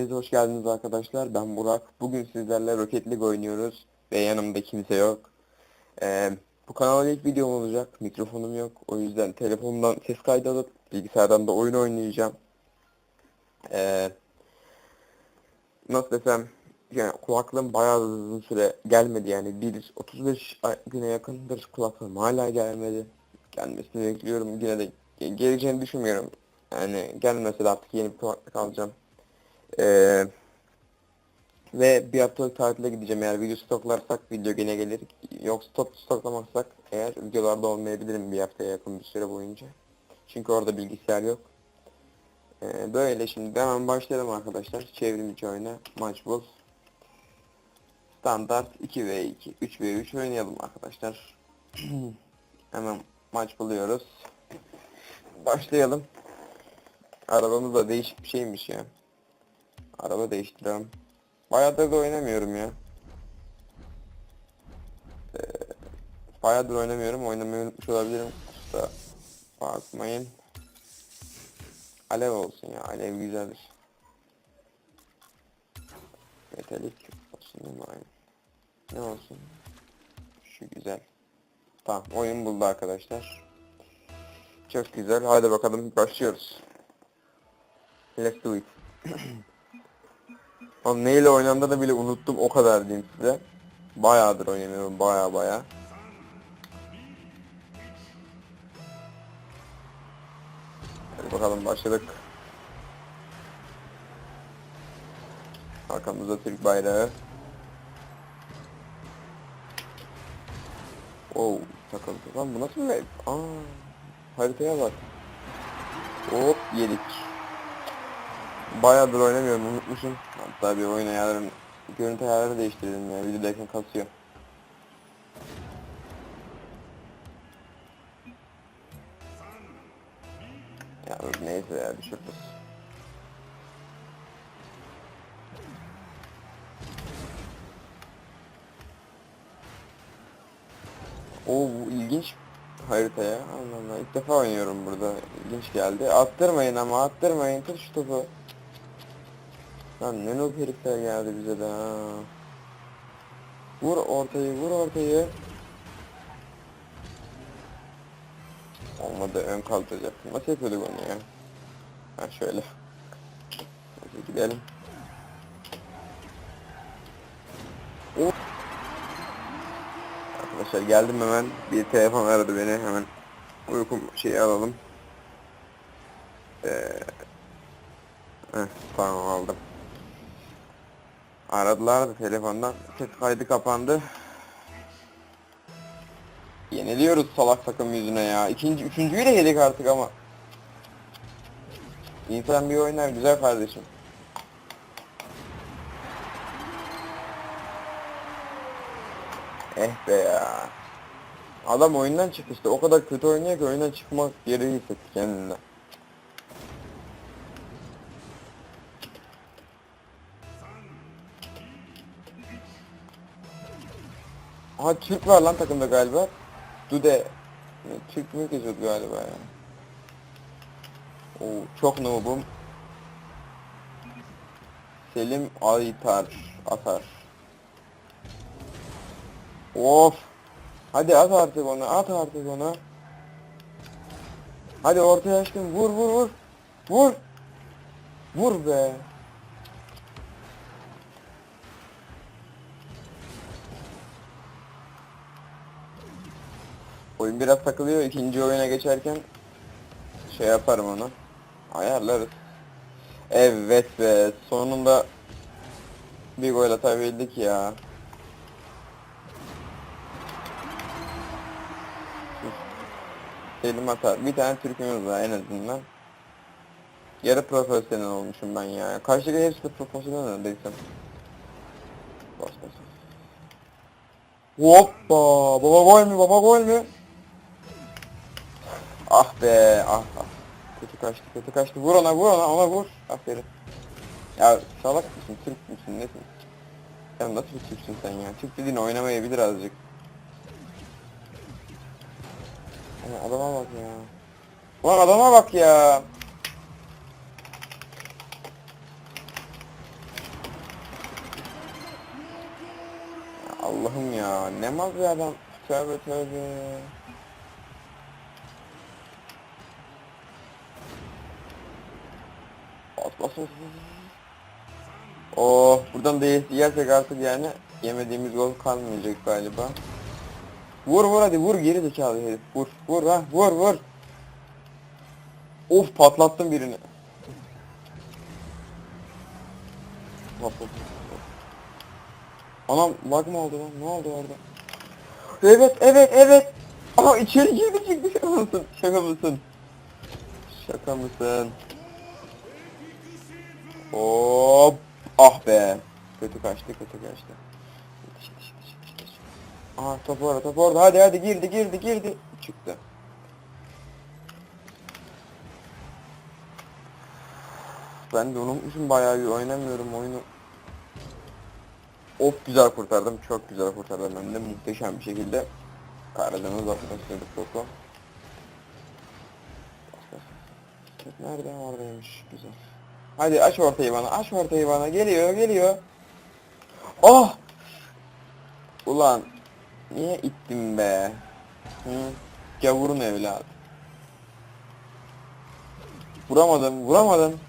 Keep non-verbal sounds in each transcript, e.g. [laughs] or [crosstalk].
Hepiniz hoş geldiniz arkadaşlar. Ben Burak. Bugün sizlerle Rocket League oynuyoruz. Ve yanımda kimse yok. Ee, bu kanalda ilk videom olacak. Mikrofonum yok. O yüzden telefonumdan ses kaydı alıp bilgisayardan da oyun oynayacağım. Ee, nasıl desem yani kulaklığım bayağı uzun süre gelmedi yani. Bir 35 ay- güne yakındır kulaklığım hala gelmedi. Gelmesini bekliyorum. Yine de ge- geleceğini düşünmüyorum. Yani gelmese de artık yeni bir kulaklık alacağım. Ee, ve bir haftalık tatile gideceğim. Eğer video stoklarsak video gene gelir. Yok stok stoklamazsak eğer videolarda olmayabilirim bir haftaya yakın bir süre boyunca. Çünkü orada bilgisayar yok. Ee, böyle şimdi hemen başlayalım arkadaşlar. Çevrimiçi oyna. Maç bul. Standart 2v2. 3v3 oynayalım arkadaşlar. [clears throat] hemen maç buluyoruz. Başlayalım. Arabamız da değişik bir şeymiş ya. Araba değiştirelim. Bayağıdır da oynamıyorum ya. Ee, bayağıdır oynamıyorum. Oynamayı unutmuş olabilirim. Kusura bakmayın. Alev olsun ya. Alev güzeldir. Metalik olsun değil. Ne olsun? Şu güzel. Tamam. Oyun buldu arkadaşlar. Çok güzel. Hadi bakalım başlıyoruz. Let's do it. [clears throat] Oğlum neyle oynandığını bile unuttum o kadar diyeyim size. Bayağıdır oynamıyorum baya baya. Hadi bakalım başladık. Arkamızda Türk bayrağı. Oo takıldı. Lan bu nasıl bir Aa haritaya bak. Hop yedik. Bayağıdır oynamıyorum unutmuşum. Hatta bir oyun ayarlarını, görüntü ayarlarını değiştirdim ya. Videodayken kasıyor. Ya neyse ya düşürürüz. Oo bu ilginç harita ya. Allah Allah. İlk defa oynuyorum burada. İlginç geldi. Attırmayın ama attırmayın. Tut şu topu. Lan ne noob herifler geldi bize de ha. Vur ortayı, vur ortayı. Olmadı ön kaldıracak. Nasıl yapıyorduk onu ya? Ha şöyle. Hadi gidelim. Oh. Arkadaşlar geldim hemen. Bir telefon aradı beni hemen. Uykum şeyi alalım. Ee, heh, tamam aldım. Aradılar da telefondan. Ses kaydı kapandı. Yeniliyoruz salak takım yüzüne ya. İkinci, üçüncüyü de yedik artık ama. İnsan bir oynar güzel kardeşim. Eh be ya. Adam oyundan çıktı işte. O kadar kötü oynuyor ki oyundan çıkmak gereği hissetti kendine. Aha Türk var lan takımda galiba. Dude. Ne, Türk mü geziyordu galiba ya. Oo, çok noobum. Selim Aytar. Atar. Of. Hadi at artık onu, at artık onu. Hadi ortaya aşkım vur vur vur. Vur. Vur be. Oyun biraz takılıyor. ikinci oyuna geçerken şey yaparım onu. Ayarlarız. Evet be. Sonunda bir gol atabildik ya. Selim atar. Bir tane Türk'ümüz var en azından. Yarı profesyonel olmuşum ben ya. Karşıdaki hepsi profesyonel neredeysem. Bas bas. Hoppa! Baba gol mü? Baba gol mü? Ah be ah ah. Kötü kaçtı kötü kaçtı. Vur ona vur ona ona vur. Aferin. Ya salak mısın? Türk müsün? Nesin? Sen nasıl bir Türksün sen ya? Türk dediğin oynamayabilir azıcık. Yani adama bak ya. Ulan adama bak ya. Allah'ım ya ne maz bir adam. Tövbe tövbe. Bas bas. Oh buradan da yersek artık yani yemediğimiz gol kalmayacak galiba. Vur vur hadi vur geri zekalı herif. Vur vur ha vur vur. Of patlattım birini. Anam lag mı oldu lan? Ne oldu orada? Evet evet evet. Aha içeri girdi çıktı şaka mısın? Şaka mısın? Şaka mısın? Hop. Ah be. Kötü kaçtı kötü kaçtı. Aha top orada top orada hadi hadi girdi girdi girdi. Çıktı. Ben de unutmuşum bayağı bir oynamıyorum oyunu. Of güzel kurtardım. Çok güzel kurtardım hem de muhteşem bir şekilde. Kahradan uzaklaştırdık topu. Top nerede? Oradaymış. Güzel. Hadi aç ortayı bana. Aç ortayı bana. Geliyor geliyor. Oh! Ulan. Niye ittim be? Hı? Gavurun evladı. Vuramadım. Vuramadım.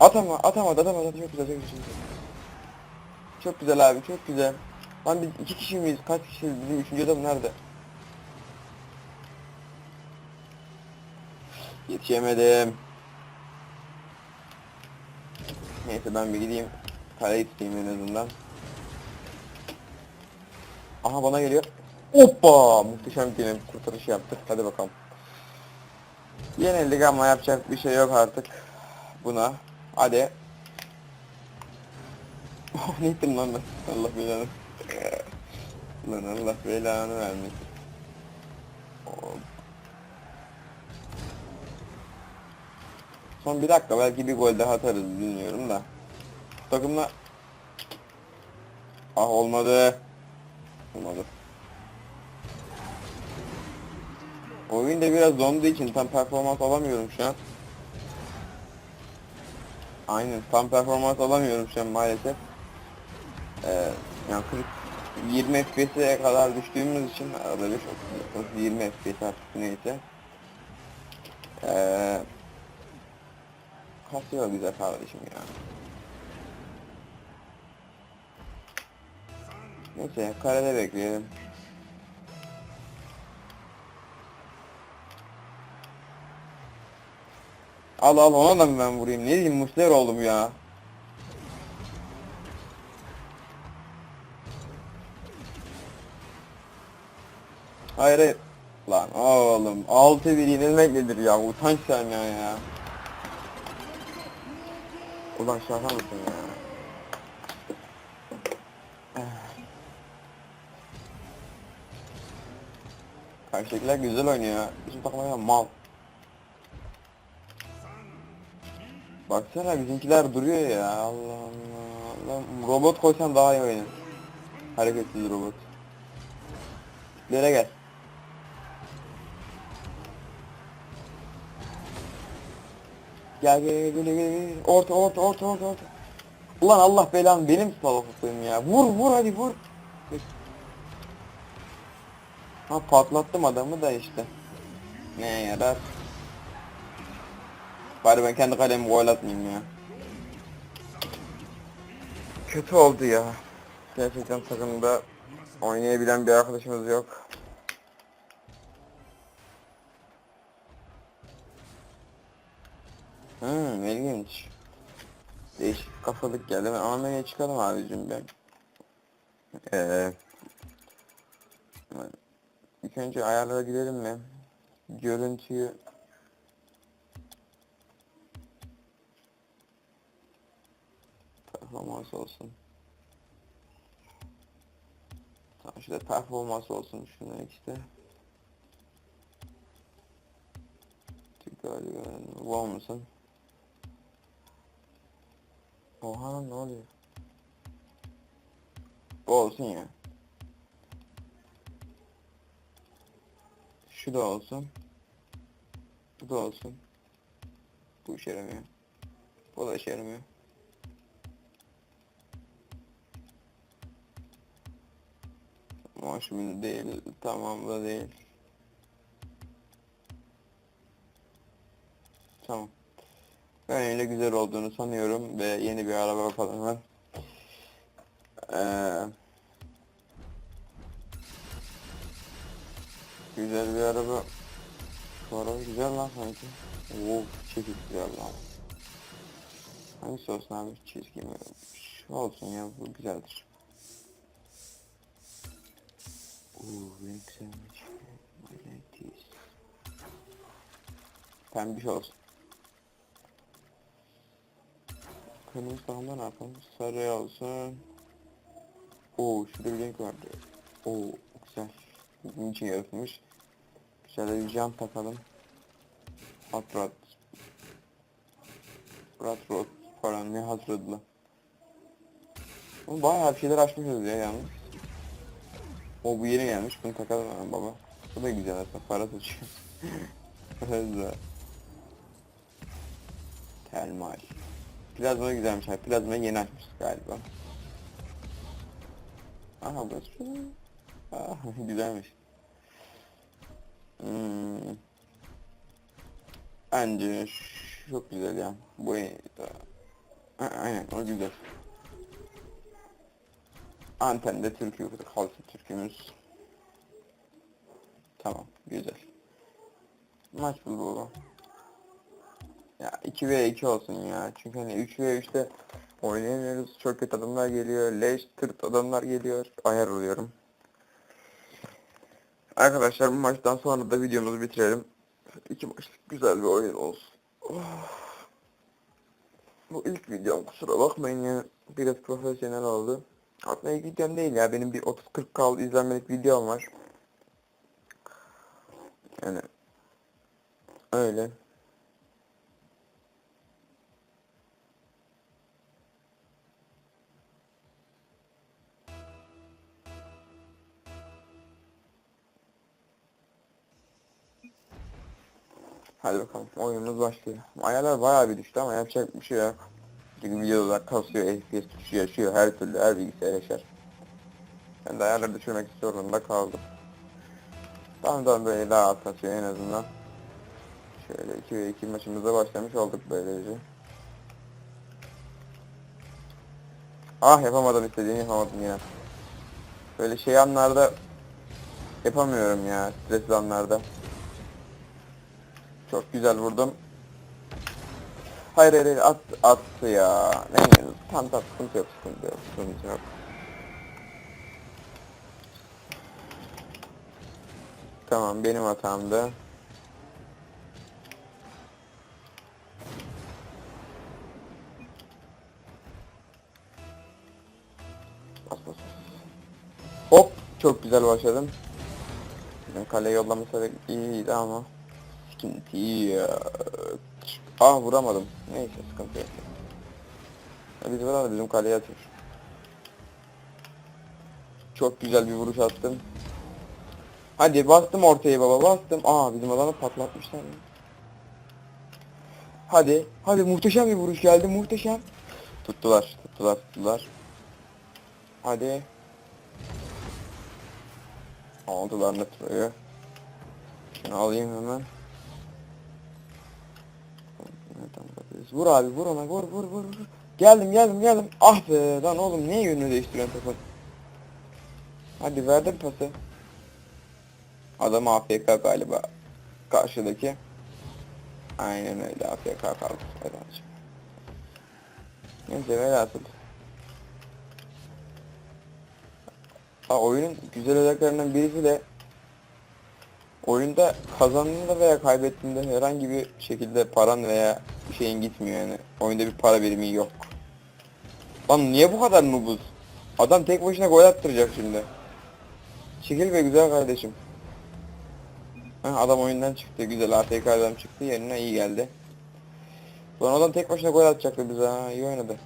Atama, atamadı, atamadı. Çok güzel, çok güzel. Çok güzel abi, çok güzel. Lan biz iki kişi miyiz? Kaç kişiyiz? Bizim üçüncü adam nerede? Yetişemedim. Neyse ben bir gideyim. Kaleyi tutayım en azından. Aha bana geliyor. Hoppa! Muhteşem bir kurtarış yaptık. Hadi bakalım. Yenildik ama yapacak bir şey yok artık. Buna. Hadi. [laughs] Oh ne ettim lan ben? Allah belanı. lan Allah belanı vermesin. Hop. Son bir dakika belki bir gol daha atarız bilmiyorum da. Takımla Ah olmadı. Olmadı. Oyun da biraz donduğu için tam performans alamıyorum şu an. Aynen tam performans alamıyorum şu an maalesef. Ee, yani 40 20 FPS'e kadar düştüğümüz için arada bir 30 20 FPS artık neyse. Ee, kasıyor güzel kardeşim ya. Neyse karede bekleyelim. Al al ona da mı ben vurayım? Ne diyeyim musler oldum ya. Hayır hayır. Lan oğlum 6 bir yenilmek nedir ya? Utanç sen ya ya. Ulan şaka mısın ya? Karşıdakiler güzel oynuyor. Bizim takımlar mal. Baksana bizimkiler duruyor ya. Allah Allah. Lan robot koysan daha iyi oynar. Hareketsiz robot. Nereye gel. Gel gel gel gel. Orta orta orta orta orta. Ulan Allah belanı benim salafıklığım ya. Vur vur hadi vur. Ha patlattım adamı da işte. Ne yarar. Bari ben kendi kalemi gol atmayayım ya. Kötü oldu ya. Gerçekten takımda oynayabilen bir arkadaşımız yok. Hmm, ilginç. Değişik kafalık geldi. Ben Almanya'ya çıkalım abicim ben. Ee, ilk önce ayarlara gidelim mi? Görüntüyü performans olsun. Tamam şurada performans olsun şunların ikisi. Tekrar bu olmasın. Oha lan ne oluyor? Bu olsun ya. Şu da olsun. Bu da olsun. Bu işe yaramıyor. Bu da işe yaramıyor. Ama değil. Tamam da değil. Tamam. Ben öyle güzel olduğunu sanıyorum ve yeni bir araba bakalım hemen. Ee, güzel bir araba. Şu araba güzel lan sanki. Oo çekil güzel lan. Hangisi olsun abi? Çizgi mi? Şu olsun ya bu güzeldir. Oo renk this. Pembiş olsun. Kırmızı ne yapalım? Sarı olsun. Oo şurada bir renk vardı. Oo güzel. Bunun için yaratılmış. Şöyle bir cam takalım. Hot rod. Rod rod falan ne rodla. Ama bayağı bir şeyler açmışız ya yalnız. O bu yeni gelmiş. Bunu takalım hemen baba. Bu da güzel aslında. Para taşıyor. Hızlı. [laughs] Termal. Plazma güzelmiş. Ha, Plazmayı yeni açmışız galiba. Aha burası. Aha [laughs] güzelmiş. Hmm. Bence çok güzel ya. Bu iyi. A- Aynen o güzel. Antende türkü kalsın türkümüz. Tamam güzel. Maç buldu Ya 2v2 olsun ya. Çünkü hani 3v3'te oynayamıyoruz. Çok kötü adamlar geliyor. Leş tırt adamlar geliyor. Ayar oluyorum. Arkadaşlar bu maçtan sonra da videomuzu bitirelim. İki maçlık güzel bir oyun olsun. Oh. Bu ilk videom kusura bakmayın ya. Biraz profesyonel oldu. Aslında ilk videom değil ya. Benim bir 30-40 kal izlenmelik videom var. Yani öyle. Hadi bakalım oyunumuz başlıyor. Ayarlar bayağı bir düştü ama yapacak bir şey yok. Çünkü videolar kasıyor, FPS tuşu yaşıyor, her türlü her bilgisayar yaşar. Ben de ayarları düşürmek zorunda kaldım. Tamam tamam böyle daha az kasıyor en azından. Şöyle 2 ve 2 maçımıza başlamış olduk böylece. Ah yapamadım istediğimi yapamadım yine. Böyle şey anlarda yapamıyorum ya stresli anlarda. Çok güzel vurdum. Hayır hayır hayır at, attı ya. Ne tam tam sıkıntı yok sıkıntı yok sıkıntı yok. Tamam benim hatamdı. Hop çok güzel başladım. Bizim kale yollaması iyiydi ama sıkıntı. Ah vuramadım. Neyse sıkıntı yok. Biz vuralım bizim kaleye atıyor. Çok güzel bir vuruş attım. Hadi bastım ortaya baba bastım. Aa bizim adamı patlatmışlar. Hadi. Hadi muhteşem bir vuruş geldi muhteşem. Tuttular tuttular tuttular. Hadi. Aldılar Nitro'yu. Şunu alayım hemen. Vur abi vur ona vur vur vur vur. Geldim geldim geldim. Ah be lan oğlum niye yönünü değiştiriyorsun topun? Hadi verdim pası. Adam AFK galiba. Karşıdaki. Aynen öyle AFK kaldı. Açayım. Neyse velhasıl. Ha oyunun güzel özelliklerinden birisi de oyunda kazandığında veya kaybettiğinde herhangi bir şekilde paran veya bir şeyin gitmiyor yani. Oyunda bir para birimi yok. Lan niye bu kadar noobuz? Adam tek başına gol attıracak şimdi. Çekil be güzel kardeşim. Ha, adam oyundan çıktı. Güzel AFK adam çıktı. Yerine iyi geldi. Lan adam tek başına gol atacaktı bize ha. iyi oynadı.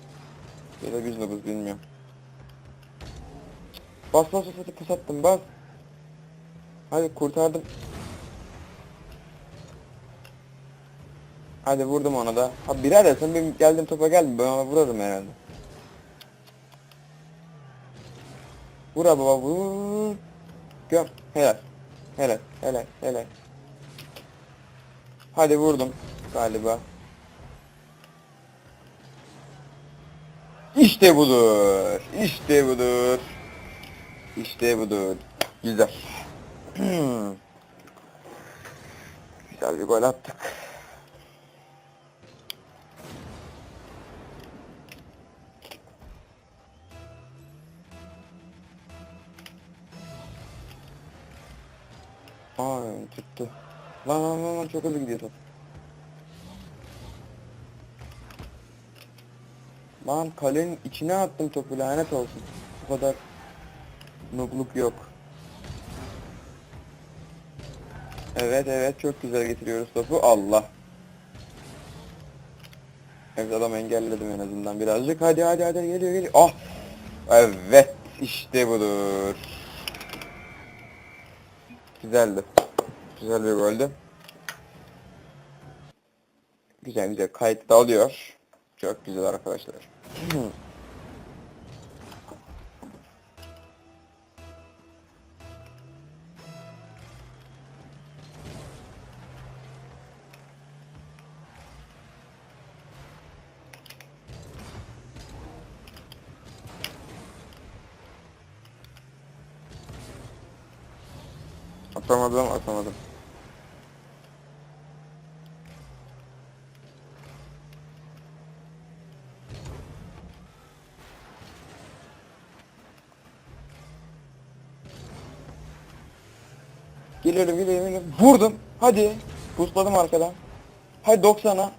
Ya da biz noobuz bilmiyorum. Bas bas bas hadi pas attım bas. Hadi kurtardım. Hadi vurdum ona da. Ha birader sen benim geldiğim topa geldin ben ona vurarım herhalde. Vur abi baba vur. Göm. Helal. Helal. Helal. Helal. Hadi vurdum galiba. İşte budur. İşte budur. İşte budur. Güzel. Güzel bir gol attık. Ay tuttu. Lan lan lan çok hızlı gidiyor top. Lan kalenin içine attım topu lanet olsun. Bu kadar nubluk yok. Evet evet çok güzel getiriyoruz topu. Allah. Evet adam engelledim en azından birazcık. Hadi hadi hadi geliyor geliyor. Ah. Evet işte budur. Güzeldi. Güzel bir goldü. Güzel güzel kayıt da alıyor. Çok güzel arkadaşlar. [clears throat] Atamadım. Geliyorum geliyorum geliyorum. Vurdum. Hadi. Pusladım arkadan. Hadi 90'a.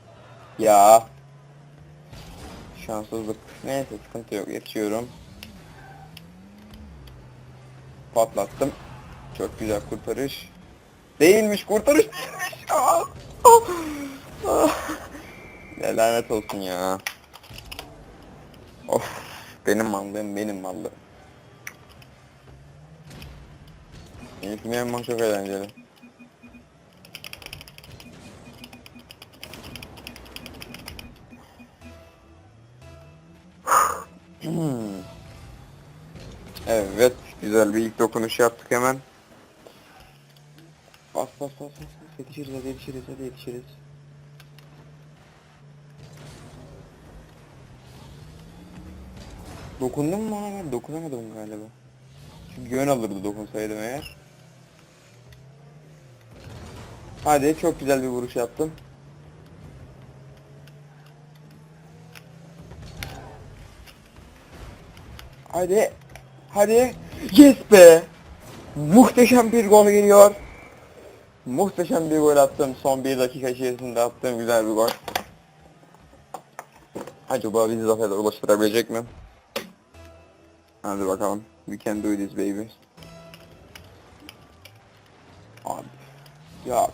Ya. Şanssızlık. Neyse sıkıntı yok. Yetişiyorum. Patlattım. Çok güzel kurtarış. Değilmiş kurtarış değilmiş. Ah, ah, ah. Ya lanet olsun ya. Of. Benim mallığım benim mallığım. İlk yapmak çok eğlenceli. Hmm. evet, güzel bir ilk dokunuş yaptık hemen. Bas. yetişiriz hadi yetişiriz hadi yetişiriz. Dokundun mu ona ben? Dokunamadım galiba. Çünkü yön alırdı dokunsaydım eğer. Hadi çok güzel bir vuruş yaptım. Hadi. Hadi. Yes be. Muhteşem bir gol geliyor. Muhteşem bir gol attım. Son bir dakika içerisinde attığım güzel bir gol. Acaba bizi zafere ulaştırabilecek mi? Hadi bakalım. We can do this baby. Abi. Ya.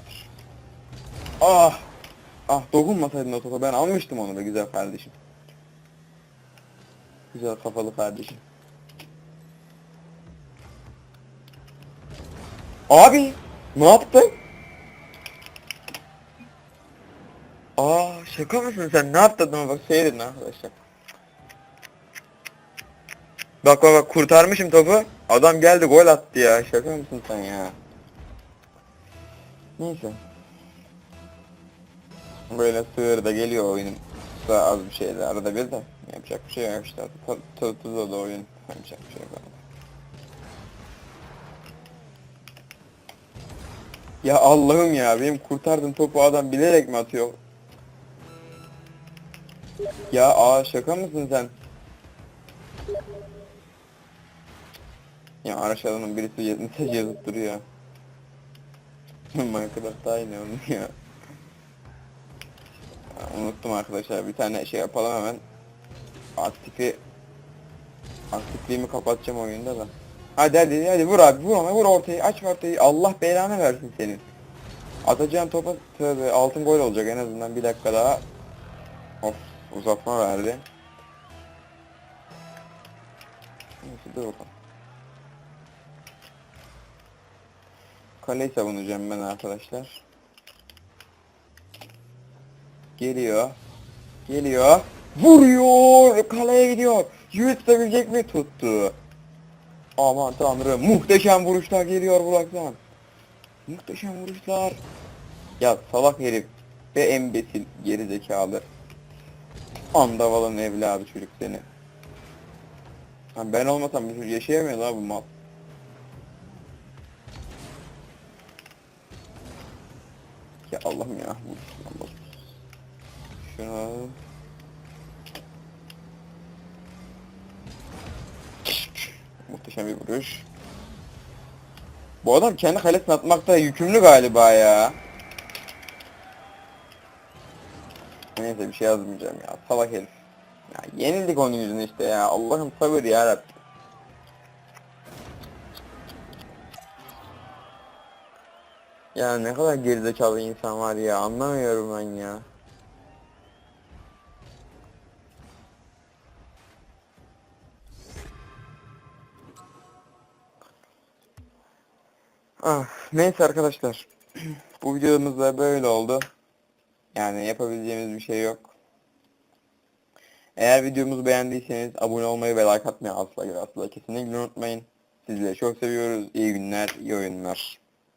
Ah. Ah dokunmasaydın o topa ben almıştım onu da güzel kardeşim. Güzel kafalı kardeşim. Abi ne yaptın? Aa şaka mısın sen ne yaptın bak seyredin arkadaşlar. Bak bak bak kurtarmışım topu. Adam geldi gol attı ya. Şaka mısın sen ya? Neyse. Böyle sığır da geliyor oyunun. Daha az bir şeyler arada bir de. Yapacak bir şey yok işte. Tadı tuzu da oyun. Yapacak bir şey yok. Ya Allah'ım ya benim kurtardığım topu adam bilerek mi atıyor? Ya aa şaka mısın sen? Ya aşağıdan birisi mesaj yazıp duruyor. [laughs] Minecraft aynı onun ya. ya. Unuttum arkadaşlar bir tane şey yapalım hemen. Aktifi Aktifliğimi kapatacağım oyunda da. Hadi hadi hadi vur abi vur ona vur ortayı aç ortayı Allah belanı versin senin. Atacağın topa tövbe altın gol olacak en azından bir dakika daha. Of uzatma verdi. Neyse dur bakalım. Kaleyi savunacağım ben arkadaşlar. Geliyor. Geliyor. Vuruyor. Kaleye gidiyor. Yürütebilecek mi? Tuttu. Aman tanrım muhteşem vuruşlar geliyor Burak'tan. Muhteşem vuruşlar. Ya salak herif ve embesil geri Andavalın evladı çocuk seni. Ben olmasam bir yaşayamıyor la bu mal. Ya Allah'ım ya. alalım. Muhteşem bir vuruş. Bu adam kendi kalesine atmakta yükümlü galiba ya. Neyse bir şey yazmayacağım ya. Salak herif. Ya yenildik onun yüzüne işte ya. Allah'ım sabır ya Rabbim. Ya ne kadar gerizekalı insan var ya anlamıyorum ben ya. Ah, neyse arkadaşlar. [clears throat] Bu videomuz da böyle oldu. Yani yapabileceğimiz bir şey yok. Eğer videomuzu beğendiyseniz abone olmayı ve like atmayı asla asla kesinlikle unutmayın. Sizleri çok seviyoruz. İyi günler, iyi oyunlar.